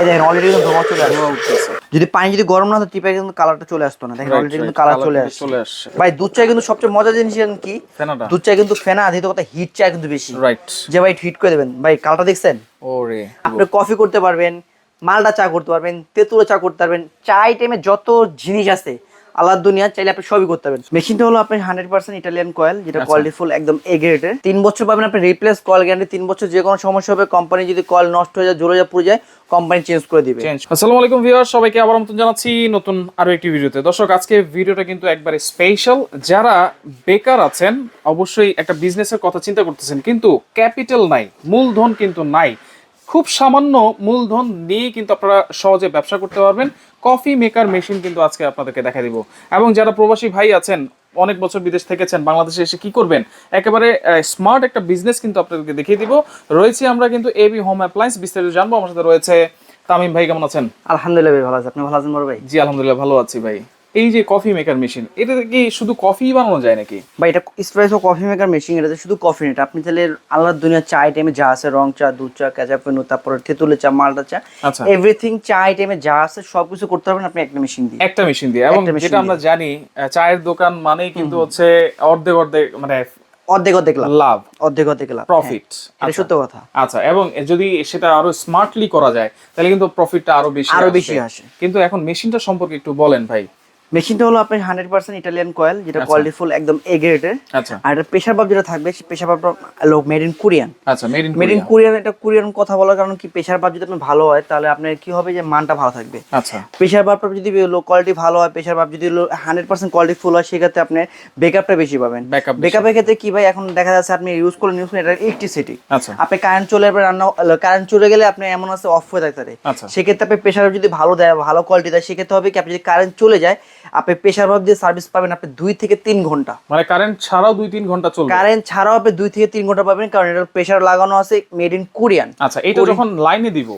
এই দেখেন অলরেডি কিন্তু ধোঁয়া চলে আসছে। যদি পানি যদি গরম না হতো টিপে কিন্তু কালারটা চলে আসতো না। দেখেন অলরেডি কিন্তু কালার চলে আসছে। চলে আসছে। ভাই দুধ চা কিন্তু সবচেয়ে মজার জিনিস কি? ফেনাটা? দুধ চা কিন্তু ফেনা দিতে কথা হিট চা কিন্তু বেশি। রাইট যে ভাই হিট করে দেবেন। ভাই কালারটা দেখছেন? ওরে। আপনি কফি করতে পারবেন মালটা চা করতে পারবেন তেঁতুলো চা করতে পারবেন। চা আইটেমে যত জিনিস আছে আলাদা দুনিয়া চাইলে আপনি সবই করতে পারবেন। মেশিনটা হলো আপনার হান্ড্রেড পার্সেন্ট ইটালিয়ান কয়েল যেটা আচ্ছা। কোয়ালিটি ফুল একদম এ গ্রেডের তিন বছর পাবেন আপনি রিপ্লেস কয়েল গ্যারান্টি তিন বছর যে কোনো সমস্যা হবে কোম্পানি যদি কয়েল নষ্ট হয়ে যায় জোরে যা পুড়ে যায় কোম্পানি চেঞ্জ করে দিবে। আসসালামু আলাইকুম ভিউয়ার সবাইকে আবার নতুন জানাচ্ছি নতুন আরও একটি ভিডিওতে। দর্শক আজকে ভিডিওটা কিন্তু একবারে স্পেশাল যারা বেকার আছেন অবশ্যই একটা বিজনেসের কথা চিন্তা করতেছেন কিন্তু ক্যাপিটাল নাই মূলধন কিন্তু নাই। খুব সামান্য মূলধন নিয়ে কিন্তু আপনারা সহজে ব্যবসা করতে পারবেন। কফি মেকার মেশিন কিন্তু আজকে আপনাদেরকে দেখা দিব। এবং যারা প্রবাসী ভাই আছেন অনেক বছর বিদেশ থেকেছেন বাংলাদেশে এসে কি করবেন? একেবারে স্মার্ট একটা বিজনেস কিন্তু আপনাদেরকে দেখিয়ে দিব। রয়েছে আমরা কিন্তু এবি হোম অ্যাপ্লায়েন্স বিস্তারিত জানব। আমার সাথে রয়েছে তামিম ভাই কেমন আছেন? আলহামদুলিল্লাহ ভাই ভালো আছেন আপনি ভালো আছেন বড় ভাই? জি আলহামদুলিল্লাহ ভালো আছি ভাই। এই যে কফি মেকার মেশিন এটাতে কি শুধু কফি বানানো যায় নাকি? ভাই এটা স্প্রেসো কফি মেকার মেশিন এটাতে শুধু কফি নেই আপনি তাহলে আলাদা দুনিয়ার চা আইটেমে যা আছে রং চা দুধ চা ক্যাচাপেনু তারপরে তেঁতুলের চা মালটা চা আচ্ছা। এভরিথিং চা আইটেমে যা আছে সবকিছু করতে পারবেন আপনি একটা মেশিন দিয়ে। একটা মেশিন দিয়ে এবং যেটা আমরা জানি চায়ের দোকান মানেই কিন্তু হচ্ছে অর্ধেক অর্ধেক মানে অর্ধেক অর্ধেক লাভ। অর্ধেক অর্ধেক লাভ। প্রফিট হ্যাঁ, এটা সত্য কথা। আচ্ছা এবং যদি সেটা আরও স্মার্টলি করা যায় তাহলে কিন্তু প্রফিটটা আরও বেশি আরও বেশি আসে। কিন্তু এখন মেশিনটা সম্পর্কে একটু বলেন ভাই। মেশিনটা হলো আপনার হান্ড্রেড পার্সেন্ট ইটালিয়ান কয়েল যেটা আচ্ছা। কোয়ালিটি ফুল একদম এ গ্রেডের আচ্ছা। আর এটা প্রেশার বাল্ব যেটা থাকবে সেই pressure bulb made in Korean আচ্ছা মেড ইন কোরিয়ান এটা কোরিয়ান কথা বলার কারণ কি প্রেশার বাল্ব যদি আপনার ভালো হয় তাহলে আপনার কি হবে যে মানটা ভালো থাকবে। আচ্ছা। প্রেশার বাল্বটা যদি লো কোয়ালিটি ভালো হয় প্রেশার বাল্ব যদি হান্ড্রেড পার্সেন্ট কোয়ালিটি ফুল হয় সেক্ষেত্রে আপনি ব্যাকআপটা বেশি পাবেন। ব্যাকআপের ক্ষেত্রে কি ভাই এখন দেখা যাচ্ছে আপনি ইউজ করলেন ইউজ করলেন এটা ইলেকট্রিসিটি আচ্ছা। আপনি কারেন্ট চলে যাবে রান্না কারেন্ট চলে গেলে আপনি এমন আছে অফ হয়ে থাকতে পারে। আচ্ছা। সেক্ষেত্রে আপনি প্রেশার যদি ভালো দেয় ভালো কোয়ালিটি দেয় সেক্ষেত্রে হবে কি আপনি যদি কারেন্ট চলে যায় আপনি প্রেশার ভাব দিয়ে সার্ভিস পাবেন আপনি দুই থেকে তিন ঘণ্টা। মানে কারেন্ট ছাড়াও দুই তিন ঘণ্টা চলবে? কারেন্ট ছাড়াও আপনি দুই থেকে তিন ঘণ্টা পাবেন কারণ এটা প্রেশার লাগানো আছে মেড ইন কোরিয়ান আচ্ছা এটা যখন লাইনে দিব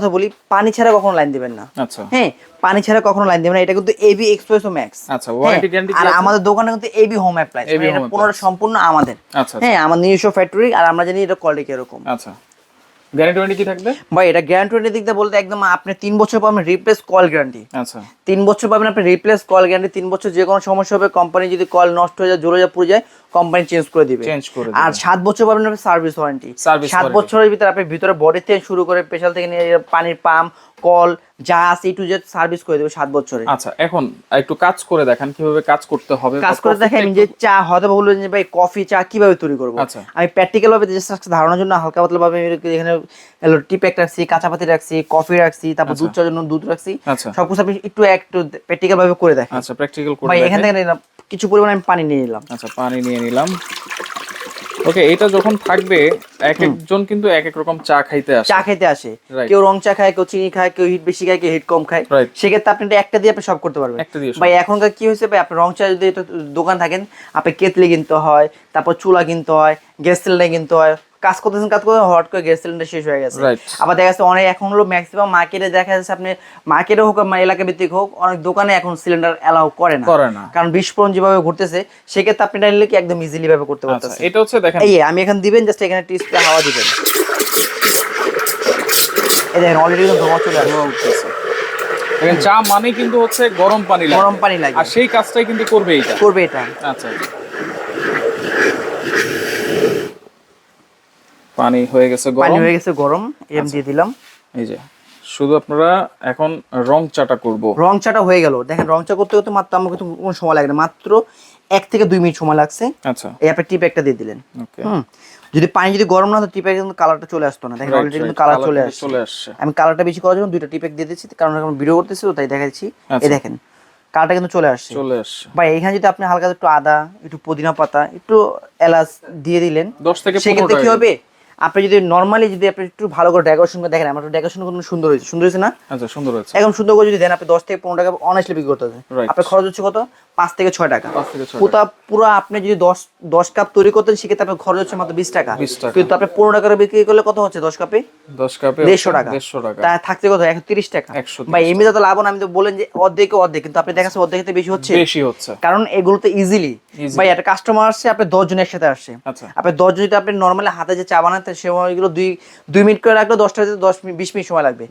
কথা বলি পানি ছাড়া কখনো লাইন দিবেন না। আচ্ছা। হ্যাঁ পানি ছাড়া কখনো লাইন দিবেন না। এটা কিন্তু এবি এক্সপ্রেস ও ম্যাক্স আচ্ছা ওয়ারেন্টি গ্যারান্টি আর আমাদের দোকানে কিন্তু এবি হোম অ্যাপ্লায়েন্স এটা পুরো সম্পূর্ণ আমাদের। আচ্ছা হ্যাঁ আমাদের নিজস্ব ফ্যাক্টরি আর আমরা জানি এটা কোয়ালিটি এরকম আচ্ছা। গ্যারান্টি ওয়ারেন্টি কি থাকবে? ভাই এটা গ্যারান্টি দিক দিয়ে বলতে একদম আপনি তিন বছর পাবেন রিপ্লেস কল গ্যারান্টি আচ্ছা। তিন বছর পাবেন আপনি রিপ্লেস কল গ্যারান্টি তিন বছর যে কোনো সমস্যা হবে কোম্পানি যদি কল নষ্ট হয়ে যায় পুড়ে যায় কোম্পানি চেঞ্জ করে দিবে। চেঞ্জ করে আর বছর পাবেন আপনি সার্ভিস ওয়ারেন্টি বছরের ভিতরে আপনি ভিতরে বডি থেকে শুরু করে থেকে নিয়ে পানির পাম্প কল যা আছে টু জেড সার্ভিস করে দেবে সাত বছরে। আচ্ছা এখন একটু কাজ করে দেখান কীভাবে কাজ করতে হবে কাজ করে দেখেন যে চা হয়তো বা বলবেন যে ভাই কফি চা কীভাবে তৈরি করব? আচ্ছা। আমি প্র্যাকটিক্যাল ভাবে জাস্ট ধারণার জন্য হালকা পাতলা ভাবে আমি এখানে টিপ এক রাখছি কাঁচা পাতি রাখছি কফি রাখছি তারপর দুধ চার জন্য দুধ রাখছি। আচ্ছা। সবকিছু আপনি একটু একটু প্র্যাকটিক্যাল ভাবে করে দেখেন। আচ্ছা প্র্যাকটিক্যাল করে ভাই এখান থেকে নিলাম। কিছু পরিমাণে আমি পানি নিয়ে নিলাম। আচ্ছা পানি নিয়ে নিলাম। ওকে এটা যখন থাকবে এক একজন কিন্তু এক এক রকম চা খাইতে আসে। চা খেতে আসে। কেউ রং চা খায় কেউ চিনি খায় কেউ হিট বেশি খায় কেউ হিট কম খায়। সেক্ষেত্রে আপনি একটা দিয়ে আপনি সব করতে পারবেন। ভাই এখনকার কি হয়েছে ভাই আপনি রং চা যদি দোকান থাকেন আপনি কেতলি কিনতে হয় তারপর চুলা কিনতে হয় গ্যাস সিলিন্ডার কিনতে হয় কাজ করতেছেন কাজ করতে হট করে গ্যাস সিলিন্ডার শেষ হয়ে গেছে। আবার দেখা যাচ্ছে অনেক এখন হলো ম্যাক্সিমাম মার্কেটে দেখা যাচ্ছে আপনি মার্কেটে হোক বা এলাকা ভিত্তিক হোক অনেক দোকানে এখন সিলিন্ডার অ্যালাউ করে না। করে না। কারণ বিস্ফোরণ যেভাবে ঘটতেছে সেক্ষেত্রে আপনি নিলে কি একদম ইজিলি ভাবে করতে আচ্ছা পারতেছেন। এটা হচ্ছে দেখেন এই আমি এখন দিবেন জাস্ট এখানে টিস্টে হাওয়া দিবেন। এই দেখেন অলরেডি কিন্তু ধোঁয়া চলে আসছে। দেখেন চা মানে কিন্তু হচ্ছে গরম পানি লাগে। গরম পানি লাগে। আর সেই কাজটাই কিন্তু করবে এটা করবে এটা। আচ্ছা। পানি হয়ে গেছে গরম। পানি হয়ে গেছে গরম এম দিয়ে দিলাম। এই যে শুধু আপনারা এখন রং চাটা করব। রং চাটা হয়ে গেল। দেখেন রং চা করতে করতে মাত্র আমাকে তো কোনো সময় লাগে না মাত্র এক থেকে দুই মিনিট সময় লাগছে। আচ্ছা। এই আপনি টিপ একটা দিয়ে দিলেন। ওকে হুম। যদি পানি যদি গরম না হতো টিপে কিন্তু কালারটা চলে আসতো না। দেখেন অলরেডি কিন্তু কালার চলে আসছে। চলে আসছে। আমি কালারটা বেশি করার জন্য দুইটা টিপেক দিয়ে দিচ্ছি কারণ এখন ভিডিও করতেছি তো তাই দেখাচ্ছি। আচ্ছা। এই দেখেন কালারটা কিন্তু চলে আসছে। চলে আসছে। ভাই এখানে যদি আপনি হালকা একটু আদা একটু পুদিনা পাতা একটু এলাচ দিয়ে দিলেন 10 থেকে 15 সেক্ষেত্রে কি হবে? আপনি যদি নর্মালি যদি আপনি একটু ভালো করে ডেকোরেশন করে দেখেন আমার ডেকোরেশন কিন্তু সুন্দর হয়েছে। সুন্দর হয়েছে না? আচ্ছা সুন্দর হয়েছে। একদম সুন্দর করে যদি দেন আপনি দশ থেকে পনেরো টাকা অনেস্টলি বিক্রি করতে হবে আপনার খরচ হচ্ছে কত? পাঁচ থেকে ছয় টাকা। পুরা পুরো আপনি যদি দশ দশ কাপ তৈরি করতেন সেক্ষেত্রে আপনার খরচ হচ্ছে মাত্র বিশ টাকা। 20 টাকা। কিন্তু আপনি পনেরো টাকা বিক্রি করলে কত হচ্ছে দশ কাপে 10 কাপে দেড়শো টাকা। দেড়শো টাকা। তা থাকছে কত? একশো তিরিশ টাকা। 130 ভাই এমনি তো লাভ না আমি তো বলেন যে অর্ধেকে অর্ধেক কিন্তু আপনি দেখাচ্ছে অর্ধেক থেকে বেশি হচ্ছে। বেশি হচ্ছে। কারণ এগুলোতে ইজিলি Easy। ভাই একটা কাস্টমার আসছে আপনি দশ জন একসাথে আসছে। আচ্ছা। আপনি দশ জন যদি আপনি নর্মালি হাতে যে চা বানাতে সে এগুলো দুই দুই মিনিট করে রাখলে দশটা দশ মিনিট বিশ মিনিট সময় লাগবে।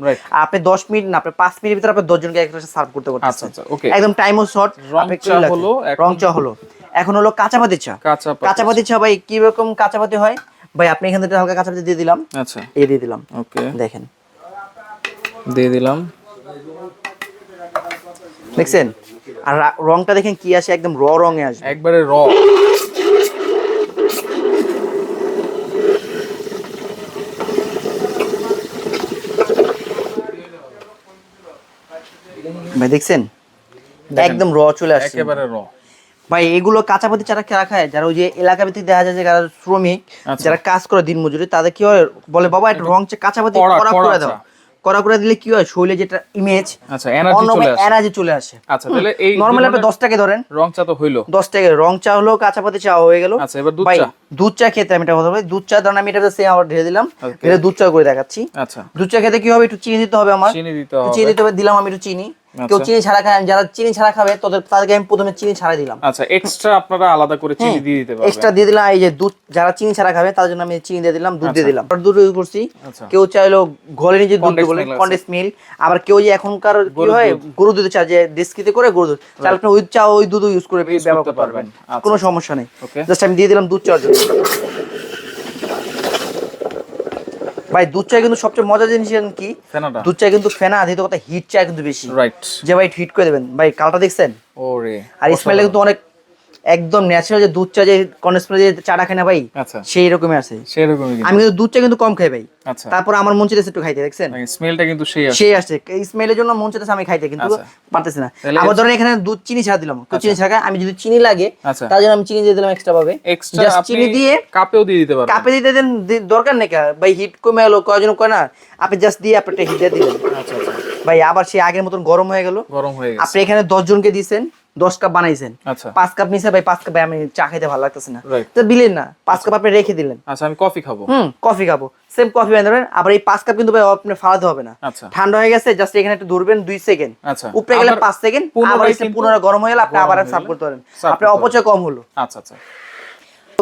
আপনি দশ মিনিট না আপনি পাঁচ মিনিটের ভিতরে আপনি দশ জনকে একটা সার্ভ করতে আচ্ছা পারতেছেন আচ্ছা ওকে একদম টাইমও শর্ট রং চা হলো, রং চা হলো। এখন হলো কাঁচাপাতি চা। কাঁচাপাতি চা। ভাই কি রকম কাঁচাপাতি হয়? ভাই আপনি এখান থেকে হালকা কাঁচাপাতি দিয়ে দিলাম। আচ্ছা। এই দিয়ে দিলাম। ওকে দেখেন। দিয়ে দিলাম। দেখছেন? আর রংটা দেখেন কি আসে একদম র রঙে আসে একবারে র ভাই দেখছেন? একদম র চলে আসছে। একেবারে র ভাই এগুলো কাঁচাপাতি কারা খায় যারা ওই যে এলাকা ভিত্তিক দেখা যায় যারা শ্রমিক আচ্ছা। যারা কাজ করে দিন মজুরি তাদের কি হয়? বলে বাবা একটু রং কাঁচাপাতি কড়া করে দাও। কড়া করে দিলে কি হয়? শরীরে যেটা ইমেজ আচ্ছা এনার্জি চলে আসে। এনার্জি চলে আসে। আচ্ছা তাহলে এই নর্মালি আপনি ধরনের দশ টাকা ধরেন। রং চা তো হইল। দশ টাকা। রং চা হলো কাঁচাপাতি চা হয়ে গেল। আচ্ছা এবার দুধ ভাই চা। দুধ চা খেতে আমি এটা কথা বলি। দুধ চা ধরেন আমি এটা সে আবার ঢেলে দিলাম। এটা দুধ চা করে দেখাচ্ছি। আচ্ছা। দুধ চা খেতে কি হবে? একটু চিনি দিতে হবে আমার। চিনি দিতে হবে চিনি দিতে হবে দিলাম আমি একটু চিনি। কেউ আচ্ছা। চিনি ছাড়া খায় যারা চিনি ছাড়া খাবে তাদের তাদেরকে আমি প্রথমে চিনি ছাড়া দিলাম। আচ্ছা এক্সট্রা আপনারা আলাদা করে চিনি দিয়ে দিতে পারবেন। এক্সট্রা দিয়ে দিলাম এই যে দুধ যারা চিনি ছাড়া খাবে তাদের জন্য আমি চিনি দিয়ে দিলাম দুধ দিয়ে দিলাম। আর দুধ ইউজ করছি। আচ্ছা। কেউ চাইলো ঘরে নিজে দুধ বলে কন্ডেন্স মিল্ক আবার কেউ যে এখনকার কি হয় গরু দুধ চা যে ডিসকিতে করে গরু দুধ। তাহলে আপনি ওই চা ওই দুধ ইউজ করে ব্যবহার করতে পারবেন। আচ্ছা। কোনো সমস্যা নেই। জাস্ট আমি দিয়ে দিলাম দুধ চার জন্য। ভাই দুধ চা কিন্তু সবচেয়ে মজার জিনিস জানেন কি? দুধ চা কিন্তু ফেনা আধিত কথা হিট চা কিন্তু বেশি। রাইট যে ভাই হিট করে দেবেন। ভাই কালটা দেখছেন? ওরে আর স্মেলটা কিন্তু অনেক একদম ন্যাচারাল যে দুধ চা যে কনস্পেল যে চাটা খায় না ভাই আচ্ছা। সেই রকমই আছে। সেরকমই কিন্তু। আমি কিন্তু দুধ চা কিন্তু কম খাই ভাই। আচ্ছা। তারপর আমার মন চাইতেছে একটু খাইতে দেখছেন? স্মেলটা কিন্তু সেই আসে। সেই আসছে এই স্মেলের জন্য মন চাইতেছে আমি খাইতে কিন্তু আচ্ছা। পারতেছি না। আবার ধরেন এখানে দুধ চিনি ছাড়া দিলাম। কেউ চিনি ছাড়া আমি যদি চিনি লাগে। তার জন্য আমি চিনি দিয়ে দিলাম এক্সট্রা ভাবে। এক্সট্রা আপনি চিনি দিয়ে কাপেও দিয়ে দিতে পারবেন। কাপে দিতে দেন দরকার নেই ভাই হিট কমে এলো কয়জন কয় না? আপনি জাস্ট দিয়ে আপনি হিট দিয়ে দিলেন। আচ্ছা আচ্ছা। ভাই আবার সে আগের মতন গরম হয়ে গেল। গরম হয়ে গেছে। আপনি এখানে দশ জনকে দিয়েছেন। দশ কাপ বানাইছেন। আচ্ছা। পাঁচ কাপ নিছে ভাই পাঁচ কাপ আমি চা খাইতে ভালো লাগতেছে না. তো দিলেন না পাঁচ কাপ আপনি রেখে দিলেন। আচ্ছা আমি কফি খাব। হুম কফি খাব। সেম কফি বানিয়ে দেবেন আবার এই পাঁচ কাপ কিন্তু ভাই আপনি ফালাতে হবে না। আচ্ছা। ঠান্ডা হয়ে গেছে জাস্ট এখানে একটু ধরবেন দুই সেকেন্ড আচ্ছা। উপরে গেলে পাঁচ সেকেন্ড আবার পুনরায় গরম হয়ে গেলে আপনি আবার সার্ভ করতে পারেন। আপনার অপচয় কম হলো। আচ্ছা আচ্ছা।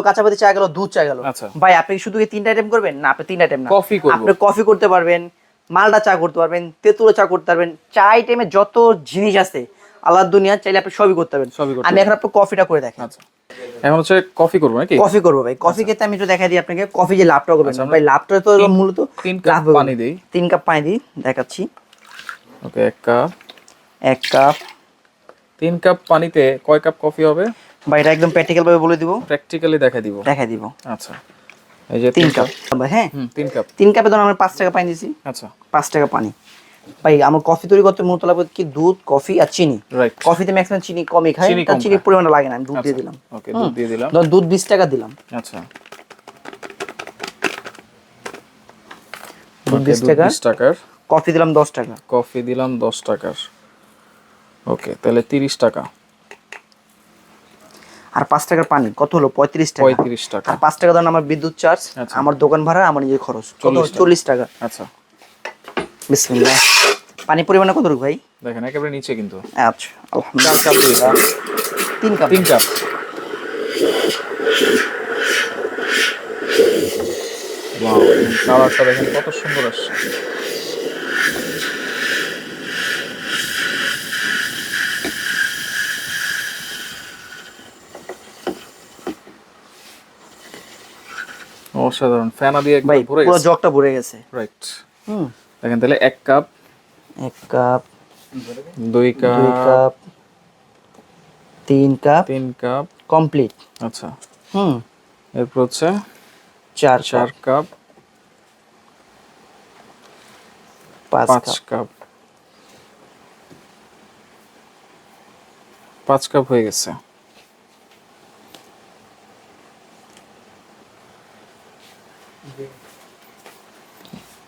কাঁচাপাতি চা গেল দুধ চা গেল। ভাই আপনি শুধু তিনটা আইটেম করবেন? না আপনি তিনটা আইটেম না। আপনি কফি করতে পারবেন মালটা চা করতে পারবেন তেঁতুলো চা করতে পারবেন। চা আইটেমে যত জিনিস আছে আল্লাহর দুনিয়া চাইলে আপনি সবই করতে পারবেন। সবই করতে আমি এখন আপনার কফিটা করে দেখেন আচ্ছা। এখন হচ্ছে কফি করব নাকি? কফি করব ভাই। কফি খেতে আমি একটু দেখাই দিই আপনাকে। কফি যে লাভটা করবেন আচ্ছা, ভাই লাভটা তো মূলত তিন কাপ পানি দিই। তিন কাপ পানি দিই। দেখাচ্ছি। ওকে এক কাপ এক কাপ তিন কাপ পানিতে কয় কাপ কফি হবে? ভাই এটা একদম প্র্যাকটিক্যাল ভাবে বলে দিব। প্র্যাকটিক্যালি দেখাই দিব। দেখাই দিব। আচ্ছা। এই যে তিন কাপ হ্যাঁ? তিন কাপ তিন কাপে ধরুন আমি পাঁচ টাকা পানি দিছি। আচ্ছা। পাঁচ টাকা পানি। ভাই আমার কফি তৈরি করতে মূলত লাগবে কি দুধ কফি আর চিনি। রাইট কফিতে ম্যাক্সিমাম চিনি কমই খাই চিনি তার চিনির। পরিমাণটা লাগে না আমি দুধ দিয়ে দিলাম। ওকে দুধ দিয়ে দিলাম। ধর দুধ বিশ টাকা দিলাম। আচ্ছা। দুধ Okay, বিশ দুধ টাকা। বিশ টাকার। কফি দিলাম দশ টাকা। কফি দিলাম দশ টাকার। ওকে তাহলে তিরিশ টাকা। আর পাঁচ টাকার পানি কত হলো? পঁয়ত্রিশ টাকা। পঁয়ত্রিশ টাকা। আর পাঁচ টাকা ধরেন আমার বিদ্যুৎ চার্জ আচ্ছা। আমার দোকান ভাড়া আমার নিজের খরচ। কত চল্লিশ টাকা। আচ্ছা। বিসমিল্লাহ। পানি পরিমাণে কত ভাই? দেখেন একেবারে নিচে কিন্তু। আচ্ছা আলহামদুলিল্লাহ। চার কাপ তিন কাপ। তিন কাপ। কালারটা দেখেন কত সুন্দর আসছে। অসাধারণ ফ্যানা দিয়ে পুরো জগটা ভরে গেছে। রাইট হুম। দেখেন তাহলে এক কাপ এক কাপ দুই দুই কাপ কাপ তিন কাপ তিন কাপ। কমপ্লিট। আচ্ছা। হুম। এরপর হচ্ছে চার চার কাপ। কাপ পাঁচ কাপ। কাপ। পাঁচ কাপ হয়ে গেছে।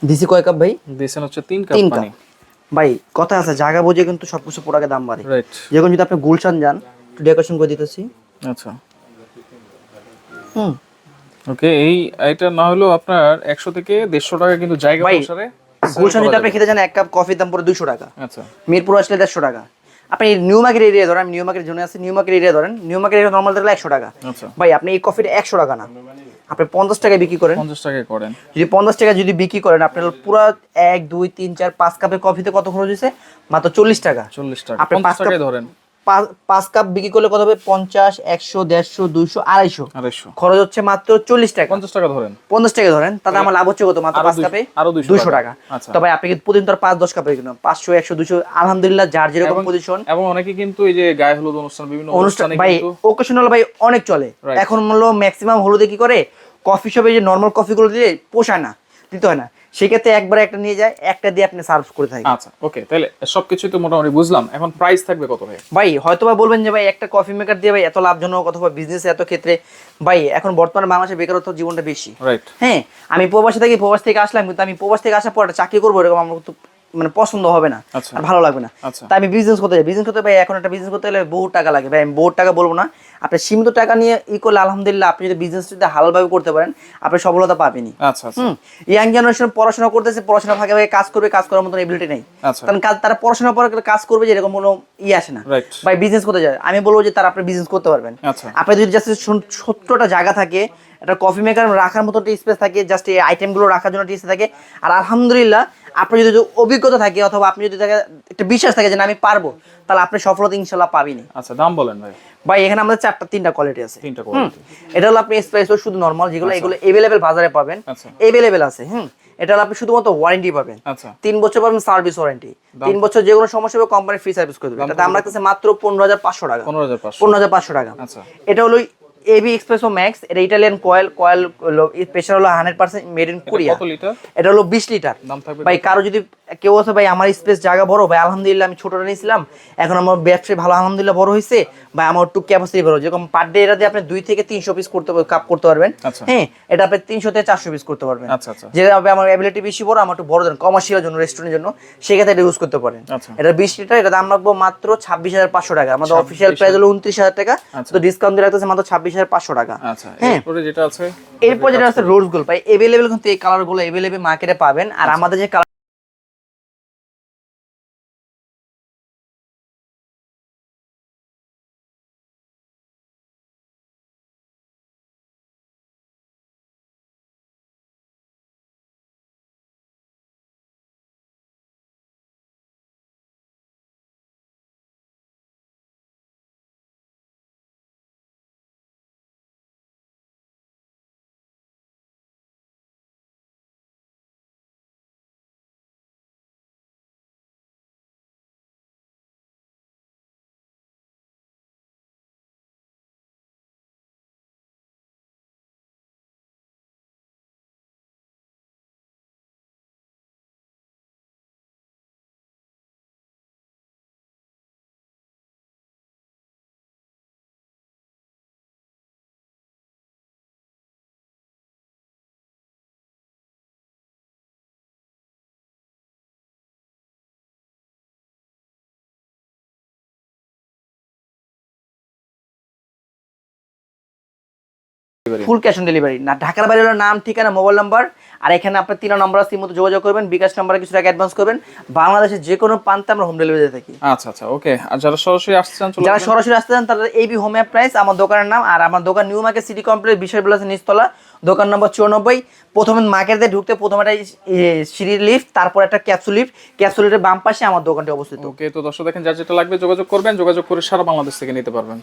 দিছি কয় কাপ ভাই? দিয়েছেন হচ্ছে কাপ তিন কাপ। পানি। ভাই কথা আছে জায়গা বুঝে কিন্তু সবকিছু পোড়াকে দাম বাড়ে। যেরকম যদি আপনি গুলশান যান ডেকোরেশন করে দিতেছি। আচ্ছা। হুম। ওকে এই এটা না হলো আপনার একশো থেকে দেড়শো টাকা কিন্তু জায়গা অনুসারে গুলশান যদি আপনি খেতে যান এক কাপ কফির দাম পড়ে দুইশো টাকা। আচ্ছা। মিরপুর আসলে দেড়শো টাকা। আপনি নিউ মার্কেট এরিয়া ধরেন আমি নিউ মার্কেট জোনে আছে নিউ মার্কেট এরিয়া ধরেন নিউ মার্কেট এরিয়া নর্মাল থাকলে একশো টাকা। আচ্ছা। ভাই আপনি এই কফিটা একশো টাকা না। আপনি পঞ্চাশ টাকায় বিক্রি করেন। পঞ্চাশ টাকায় করেন। যদি পঞ্চাশ টাকা যদি বিক্রি করেন আপনার পুরো এক দুই তিন চার পাঁচ কাপের কফিতে কত খরচ হয়েছে? মাত্র চল্লিশ টাকা। চল্লিশ টাকা। আপনি পাঁচ টাকায় ধরেন। পাঁচ- কাপ বিক্রি করলে কত হবে? পঞ্চাশ একশো দেড়শো দুইশো আড়াইশো। আড়াইশো। খরচ হচ্ছে মাত্র চল্লিশ টাকা। পঞ্চাশ টাকা ধরেন। পঞ্চাশ টাকা ধরেন তাতে আমার লাভ হচ্ছে কত? মাত্র পাঁচ কাপে আরও দুইশো টাকা। আচ্ছা। তবে আপনি কিন্তু প্রতিদিন তো পাঁচ দশ কাপের কিনুন পাঁচশো একশো দুশো আলহামদুলিল্লাহ যার যেরকম পজিশন এবং অনেকে কিন্তু এই যে গায়ে হলুদ অনুষ্ঠান বিভিন্ন অনুষ্ঠান ভাই ওকেশনাল ভাই অনেক চলে। এখন হলো ম্যাক্সিমাম হলুদে কি করে? কফি শপে যে নর্মাল কফিগুলো দিলে পোষায় না দিতে হয় না। সেক্ষেত্রে একবার একটা নিয়ে যায় একটা দিয়ে আপনি সার্ভ করে থাকেন। আচ্ছা ওকে তাহলে সবকিছু তো মোটামুটি বুঝলাম। এখন প্রাইস থাকবে কত ভাই? ভাই হয়তো বা বলবেন যে ভাই একটা কফি মেকার দিয়ে ভাই এত লাভজনক অথবা বিজনেস এত ক্ষেত্রে ভাই এখন বর্তমানে বাংলাদেশে বেকারত্ব জীবনটা বেশি। রাইট হ্যাঁ আমি প্রবাসী থাকি প্রবাস থেকে আসলাম কিন্তু আমি প্রবাস থেকে আসার পর চাকরি করব এরকম আমার মানে পছন্দ হবে না আচ্ছা। আর ভালো লাগবে না। আচ্ছা। তাই আমি বিজনেস করতে যাই বিজনেস করতে ভাই এখন একটা বিজনেস করতে গেলে বহু টাকা লাগে। ভাই আমি বহু টাকা বলব না। আপনি সীমিত টাকা নিয়ে ই করলে আলহামদুলিল্লাহ আপনি যদি বিজনেস যদি হালালভাবে করতে পারেন আপনি সফলতা পাবেনই। আচ্ছা হুম? ইয়াং জেনারেশন পড়াশোনা করতেছে পড়াশোনা ভাগে ভাগে কাজ করবে কাজ করার মতন এবিলিটি নেই। কারণ কাজ তারা পড়াশোনা পরে কাজ করবে যে এরকম কোনো ই আসে না। ভাই বিজনেস করতে যায়। আমি বলব যে তারা আপনি বিজনেস করতে পারবেন। আপনি যদি জাস্ট ছোট্টটা জায়গা থাকে একটা কফি মেকার রাখার মতো একটা স্পেস থাকে জাস্ট এই আইটেমগুলো রাখার জন্য স্পেস থাকে আর আলহামদুলিল্লাহ আপনি যদি অভিজ্ঞতা থাকে অথবা আপনি যদি একটা বিশ্বাস থাকে যে আমি পারব তাহলে আপনি সফলতা ইনশাল্লাহ পাবেনই। আচ্ছা দাম বলেন ভাই। ভাই এখানে আমাদের চারটা তিনটা কোয়ালিটি আছে। তিনটা কোয়ালিটি এটা হলো আপনি স্প্রেসো শুধু নরমাল যেগুলো এগুলো এভেলেবেল বাজারে পাবেন। আচ্ছা। এভেলেবেল আছে হুম। এটা হলো আপনি শুধুমাত্র ওয়ারেন্টি পাবেন। আচ্ছা। তিন বছর পাবেন সার্ভিস ওয়ারেন্টি তিন বছর যে কোনো সমস্যা হবে কোম্পানি ফ্রি সার্ভিস করে দেবে। এটা দাম রাখতেছে মাত্র পনেরো হাজার পাঁচশো টাকা। পনেরো হাজার পাঁচশো টাকা। আচ্ছা। এটা হলো এবি এক্সপ্রেসো ম্যাক্স এটা ইটালিয়ান কয়েল কয়েল প্রেশার হলো hundred percent made in Korea কত লিটার এটা হলো বিশ লিটার দাম থাকবে ভাই কারও যদি কেউ আছে ভাই আমার স্পেস জায়গা বড় ভাই আলহামদুলিল্লাহ আমি ছোটটা নিয়েছিলাম। এখন আমার ব্যবসায় ভালো আলহামদুলিল্লাহ বড় হয়েছে ভাই আমার একটু ক্যাপাসিটি বড়। যেরকম পার ডে এটা দিয়ে আপনি দুই থেকে তিনশো পিস করতে কাপ করতে পারবেন। আচ্ছা। হ্যাঁ এটা আপনি তিনশো থেকে চারশো পিস করতে পারবেন। আচ্ছা আচ্ছা। যেটা হবে আমার অ্যাবিলিটি বেশি বড় আমার একটু বড় দেন কমার্শিয়াল জন্য রেস্টুরেন্টের জন্য সেক্ষেত্রে এটা ইউজ করতে পারেন। এটা বিশ লিটার এটা দাম রাখব মাত্র ছাব্বিশ হাজার পাঁচশো টাকা। আমাদের অফিসিয়াল 26,000 প্রাইস হলো উনত্রিশ হাজার টাকা। তো ডিসকাউন্ট দিয়ে রাখতেছে মাত্র ছাব্বিশ হাজার পাঁচশো টাকা। হ্যাঁ। এরপরে যেটা আছে? এরপর যেটা আছে রোজ গোল্ড। ভাই এভেলেবেল কিন্তু এই কালারগুলো এভেলেবেল মার্কেটে পাবেন। আর আমাদের যে colour full cash on delivery না ঢাকার বাইরে হলো নাম ঠিকানা মোবাইল নাম্বার আর এখানে আপনার তিন নম্বর আছে মতো যোগাযোগ করবেন বিকাশ নাম্বারে কিছু টাকা অ্যাডভান্স করবেন। বাংলাদেশের যে কোনো প্রান্তে আমরা হোম ডেলিভারি দিয়ে থাকি। আচ্ছা আচ্ছা ওকে আর যারা সরাসরি আসতে চান যারা। সরাসরি আসতে চান তারা এবি হোম অ্যাপ প্রাইস আমার দোকানের নাম আর আমার দোকান নিউ মার্কেট সিটি কমপ্লেক্স বিশাল বিলাসের নিচতলা দোকান নম্বর চুরানব্বই। প্রথমে মার্কেটে ঢুকতে প্রথমে একটা সিঁড়ি লিফট তারপর একটা ক্যাপসুল লিফট ক্যাপসুল লিফটের বাম পাশে আমার দোকানটি অবস্থিত। ওকে তো দর্শক দেখেন যার যেটা লাগবে যোগাযোগ করবেন যোগাযোগ করে সারা বাংলাদেশ থেকে নিতে পারবেন।